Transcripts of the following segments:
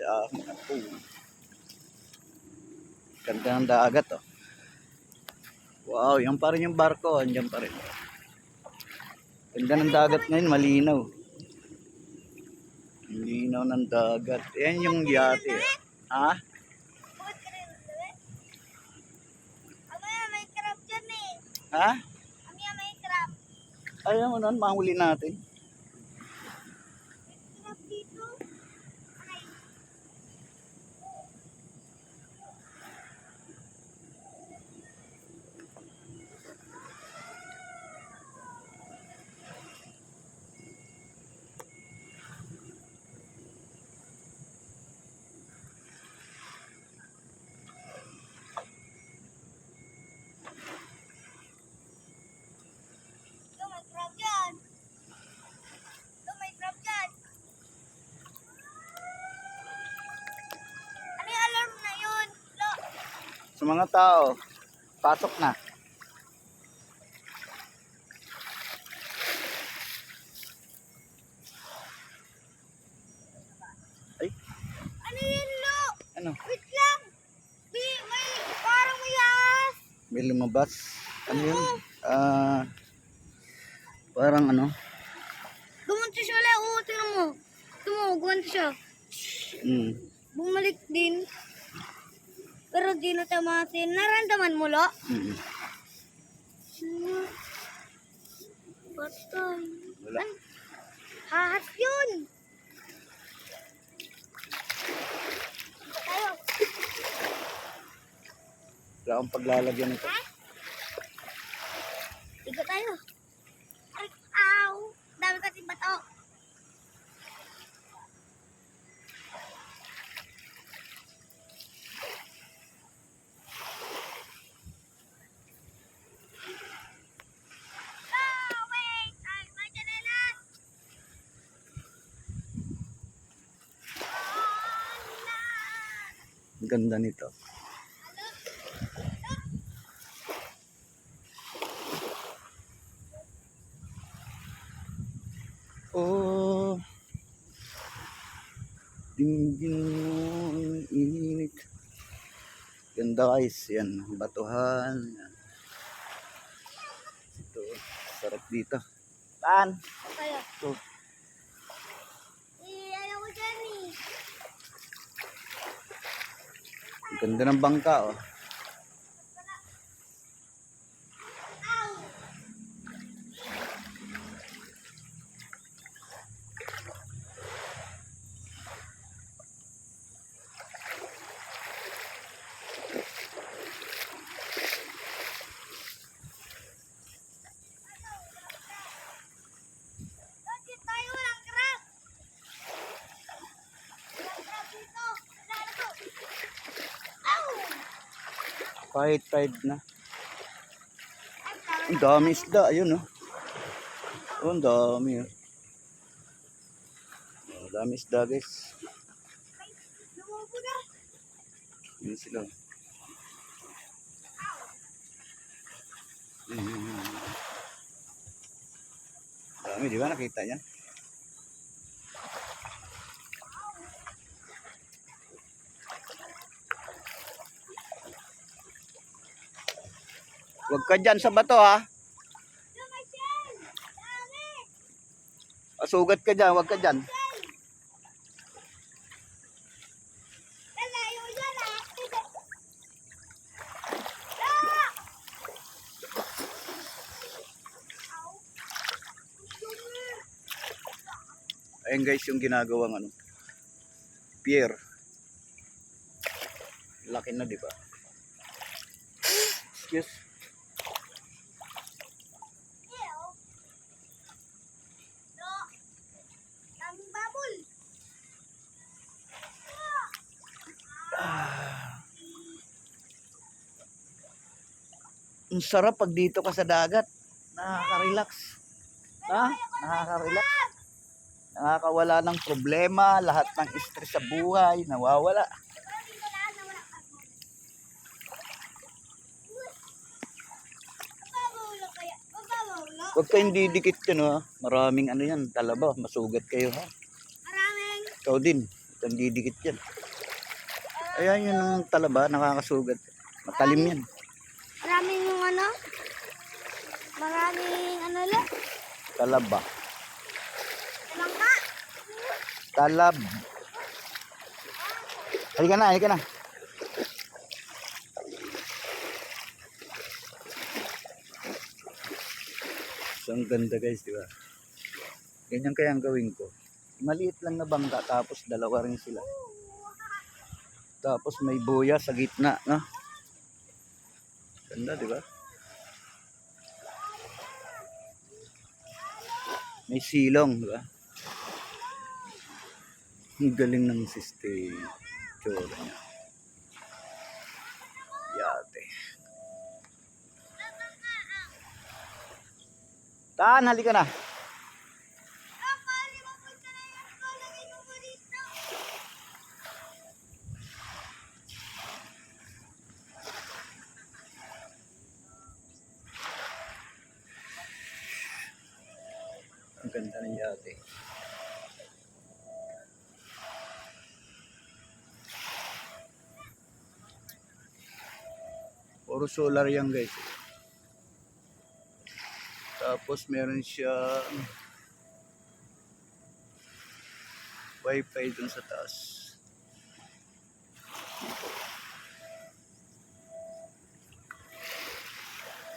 sa mga pool. Ganda ng dagat oh. Wow, yan pa rin yung barko, andyan pa rin. Ganda ng dagat ngayon, malinaw. Ang Linaw ng dagat. Yan yung yate. Ha? Eh. Ha? Ayaw mo nun, mahuli natin. Crab dito. Ay. Ito, may crab dyan. Ito, may crab dyan. Ano yung alarm na yun? Lo, Sa mga tao, pasok na. Ay, ano yun, Lo? ano? Wait lang. May, may, parang may ahas. May lumabas. Ano yun? Ah, parang ano? Gumunti siya ulit. Oo, tingnan mo. Gumunti siya. Hmm. Bumalik din. Pero di na tamasin. Narandaman mo, Lo? Mm. Patay. Wala. Ay, Hahas yun. Tayo. Wala akong paglalagyan nito. Ha? Tiga tayo. Ay, ow. Dami kasi bato. Ah, wait. Ay, may chanelas. Ang ganda nito. Oh. Dinggin mo ang init. Ganda guys, yan. Batuhan. Yan. Ito, sarap dito. Tayo. Ito. Eh, ayaw ko dyan eh. Ang ganda ng bangka oh. Kahit tide na. Ang dami isda, ayun oh. Oh, ang dami oh. Oh, dami isda guys. Yun sila. Mm. Dami, di ba nakita niya? Huwag ka dyan sa bato ha. Lumasyal! Dami! Sugat ka dyan, huwag ka dyan. Ah! Ah! Ayun guys yung ginagawang ano. Pier. Laki na di ba? Excuse. Ang sarap pag dito ka sa dagat. Nakaka-relax. Ha? Nakaka-relax. Nakakawala ng problema, lahat ng stress sa buhay, nawawala. Huwag kayong didikit yun ha. Maraming ano yan, talaba, masugat kayo ha. Maraming. Ikaw din. Ang didikit yan. Ayan yun ang talaba, nakakasugat. Matalim yan. Maraming yung ano? Maraming ano lang? Talaba. Langka. Talab. Halika na, halika na. So, ang ganda guys, di ba? Ganyan kaya ang gawin ko. Maliit lang na bangka, tapos dalawa rin sila. Tapos may buya sa gitna, no? Ganda, di ba? May silong, di ba? Ang galing ng system. Tsura niya. Yate. Tan, halika na. Ang ganda ng yate. Puro solar yan guys. Tapos meron siya wifi dun sa taas.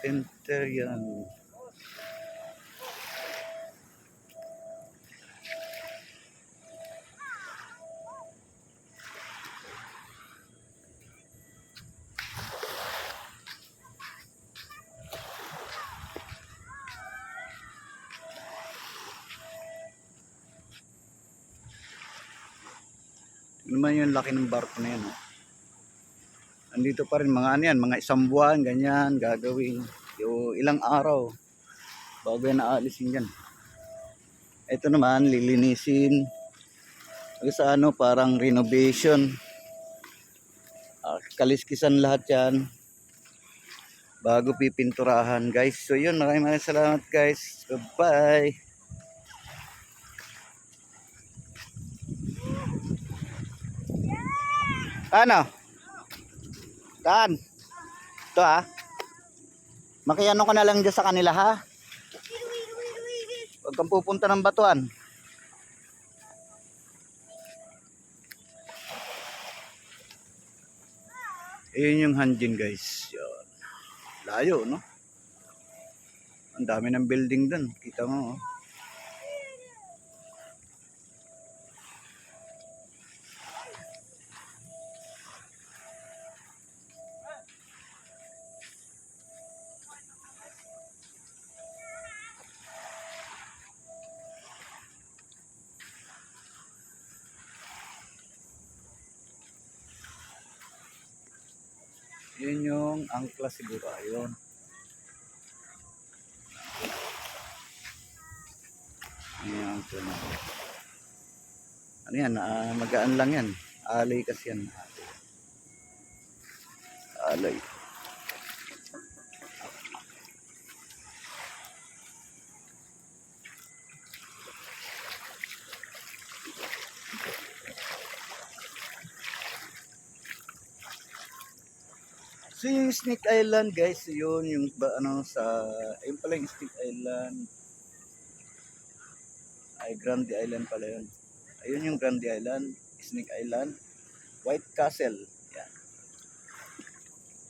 Enter yan. Ano naman yung laki ng barko na yan. Oh. Andito pa rin mga ano yan, mga isang buwan, ganyan, gagawin. Yung ilang araw bago yan naalisin yan. Ito naman, lilinisin. Sa ano, parang renovation. Ah, kaliskisan lahat yan. Bago pipinturahan, guys. So yun, maraming maraming salamat, guys. Goodbye. Ano? Tan. Ito ah. Makiano ka na lang dyan sa kanila ha. Huwag kang pupunta ng batuan. Ayun yung hanjin guys. Yun. Layo no? Ang dami ng building dun. Kita mo oh. Yun yung angkla siguro. Ayun. Yun yung. Ano yan? ah, magaan lang yan. Alay kasi yan. Alay. So yung Snake Island guys, yun yung ba, ano sa ayun pala yung Snake Island. Ay Grande Island pala yun. Ayun yung Grande Island, Snake Island, White Castle. Yan.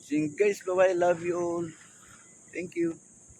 So yun guys, bye bye, love you all. Thank you.